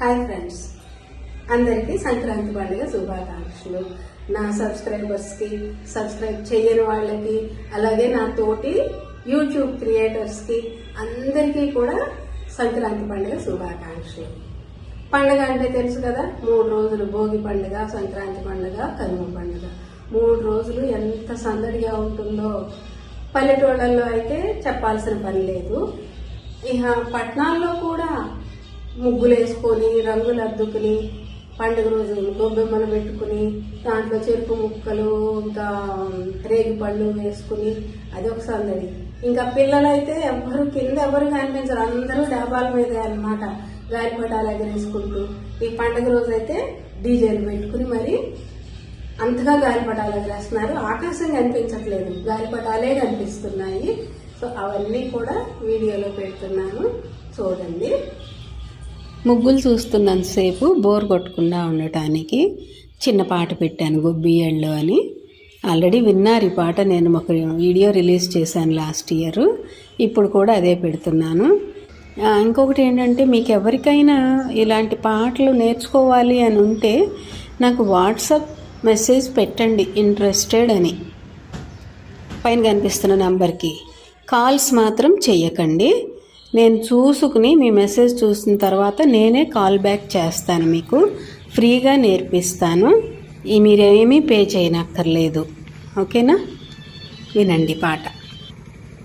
Hi friends. అందరికీ సంక్రాంతి పండుగ శుభాకాంక్షలు. నా సబ్స్క్రైబర్స్కి సబ్స్క్రైబ్ చేయని వాళ్ళకి అలాగే నా తోటి యూట్యూబ్ క్రియేటర్స్కి అందరికీ కూడా సంక్రాంతి పండుగ శుభాకాంక్షలు. పండుగ అంటే తెలుసు కదా మూడు రోజులు భోగి పండుగ సంక్రాంతి పండుగ కనుమ పండుగ. మూడు రోజులు ఎంత సందడిగా ఉంటుందో పల్లెటూళ్ళల్లో అయితే చెప్పాల్సిన పని లేదు. ఇక పట్టణాల్లో కూడా ముగ్గులు వేసుకొని రంగులు అద్దుకుని పండుగ రోజు గొబ్బెమ్మలు పెట్టుకుని దాంట్లో చెరుకు ముక్కలు ఇంకా రేగి పళ్ళు వేసుకుని అది ఒక సందడి ఇంకా పిల్లలైతే ఎవ్వరు కింద ఎవరు కనిపించరు. అందరూ డాబాల మీద అన్నమాట. గాలిపటాలు ఎగరేసుకుంటూ ఈ పండుగ రోజు అయితే డీజేలు పెట్టుకుని మరి అంతగా గాలిపటాలు ఎగరేస్తున్నారు ఆకాశం కనిపించట్లేదు. గాలిపటాలే కనిపిస్తున్నాయి. సో అవన్నీ కూడా వీడియోలో పెడుతున్నాను. చూడండి. ముగ్గులు చూస్తున్నంతసేపు బోర్ కొట్టకుండా ఉండటానికి చిన్న పాట పెట్టాను గొబ్బియళ్ళు అని. ఆల్రెడీ విన్నారు ఈ పాట నేను ఒక వీడియో రిలీజ్ చేశాను లాస్ట్ ఇయర్. ఇప్పుడు కూడా అదే పెడుతున్నాను. ఇంకొకటి ఏంటంటే మీకు ఎవరికైనా ఇలాంటి పాటలు నేర్చుకోవాలి అని ఉంటే నాకు వాట్సాప్ మెసేజ్ పెట్టండి ఇంట్రెస్టెడ్ అని. పైన కనిపిస్తున్న నంబర్కి. కాల్స్ మాత్రం చెయ్యకండి. నేను చూసుకుని మీ మెసేజ్ చూసిన తర్వాత నేనే కాల్ బ్యాక్ చేస్తాను మీకు. ఫ్రీగా నేర్పిస్తాను. ఈ మీరేమీ పే చేయనక్కర్లేదు. ఓకేనా? వినండి పాట.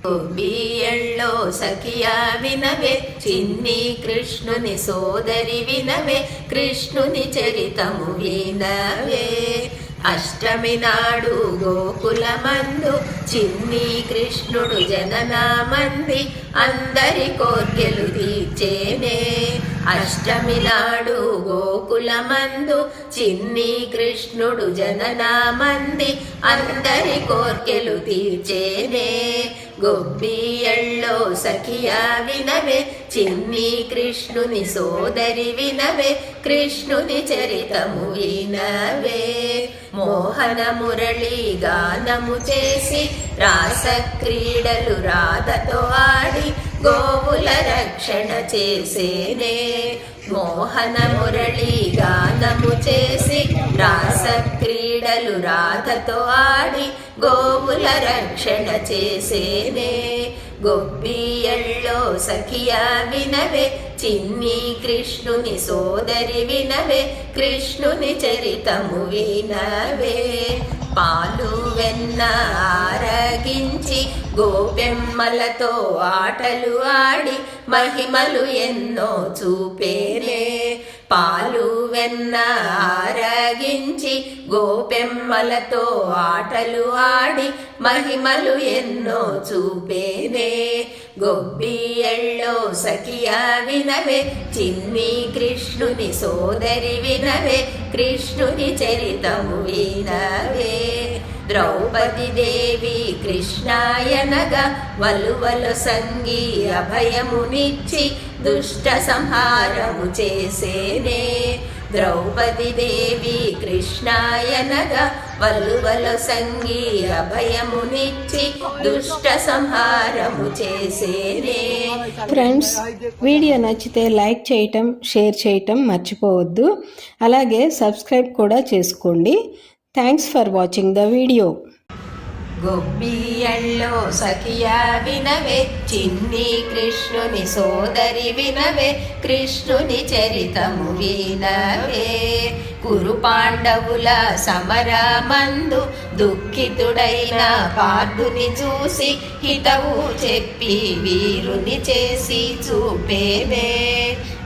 బియ్యళ్ళో సఖియా వినవే చిన్ని కృష్ణుని సోదరి వినవే కృష్ణుని చరితము వినవే. అష్టమి నాడు గోకులమందు చిన్ని కృష్ణుడు జననామంది అందరి కోర్కెలు తీర్చేనే. అష్టమి నాడు గోకులమందు చిన్ని కృష్ణుడు జననామంది అందరి కోర్కెలు తీర్చేనే. గొబ్బియళ్ళో సఖియా వినవే చిన్ని కృష్ణుని సోదరి వినవే కృష్ణుని చరితము వినవే. మోహన మురళి గానము చేసి రాస క్రీడలు రాధతో ఆడి గోవుల రక్షణ చేసేనే. మోహన మురళి గానము చేసి రాస క్రీడలు రాధతో ఆడి గోవుల రక్షణ చేసేనే గొబ్బియళ్ళో సఖియా వినవే చిన్ని కృష్ణుని సోదరి వినవే కృష్ణుని చరితము వినవే. పాలు వెన్న ఆరగించి గోపెమ్మలతో ఆటలు ఆడి మహిమలు ఎన్నో చూపేనే. పాలు వెన్న ఆరగించి గోపెమ్మలతో ఆటలు ఆడి మహిమలు ఎన్నో చూపేనే. గొబ్బియళ్ళో సఖియా వినవే చిన్ని కృష్ణుని సోదరి వినవే కృష్ణుని చరితము వినవే. ద్రౌపది దేవి కృష్ణాయనగా వలువలు సంగి అభయమునిచ్చి దుష్ట సంహారము చేసేనే. ద్రౌపది దేవి కృష్ణాయనగా వలువలు సంగి అభయమునిచ్చి దుష్ట సంహారము చేసేనే. ఫ్రెండ్స్ వీడియో నచ్చితే లైక్ చేయటం షేర్ చేయటం మర్చిపోవద్దు. అలాగే సబ్స్క్రైబ్ కూడా చేసుకోండి. Thanks for watching the video గొబ్బియళ్ళో సఖియా వినవే చిన్ని కృష్ణుని సోదరి వినవే కృష్ణుని చరితము వినవే. కురు పాండవుల సమరమందు దుఃఖితుడైన పార్థుని చూసి హితవు చెప్పి వీరుని చేసి చూపేవే.